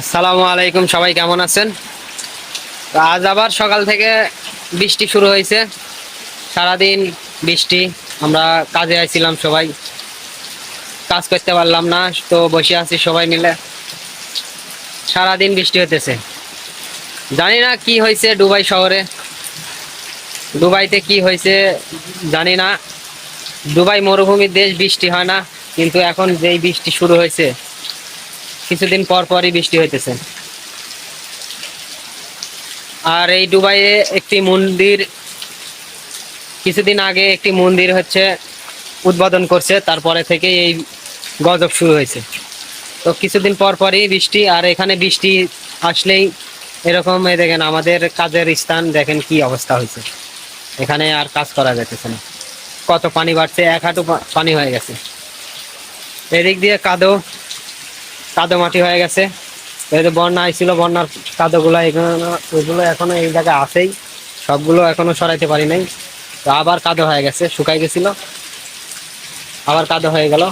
আসসালামু আলাইকুম, সবাই কেমন আছেন? আজ আবার সকাল থেকে বৃষ্টি শুরু হয়েছে। সারাদিন বৃষ্টি, আমরা কাজে আইছিলাম সবাই। কাজ করতে পারলাম না, তো বসে আছি সবাই মিলে। সারাদিন বৃষ্টি হতেছে জানি না কি হয়েছে দুবাই শহরে। দুবাইতে কি হয়েছে জানি না। দুবাই মরুভূমির দেশ বৃষ্টি হয় না, কিন্তু এখন যেই বৃষ্টি শুরু হয়েছে কিছুদিন পর পরই বৃষ্টি হইতেছে। আর এই দুবাইয়ে একটি মন্দির, কিছুদিন আগে একটি মন্দির হচ্ছে উদ্বোধন করছে, তারপরে থেকে এই গজব শুরু হয়েছে। তো কিছুদিন পর পরই বৃষ্টি, আর এখানে বৃষ্টি আসলেই এরকম, এই দেখেন আমাদের কাজের স্থান, দেখেন কি অবস্থা হয়েছে। এখানে আর কাজ করা যাইতেছে না। কত পানি বাড়ছে, এক হাঁটু পানি হয়ে গেছে। এদিক দিয়ে কাদো কাদো মাটি হয়ে গেছে। যেহেতু বন্যা আইছিল, বন্যার কাদোগুলো এগুলো ওইগুলো এখনও এই জায়গায় আছেই। সবগুলো এখনও সরাইতে পারি নাই। তো আবার কাদো হয়ে গেছে, শুকাই গেছিল। আবার কাদো হয়ে গেল।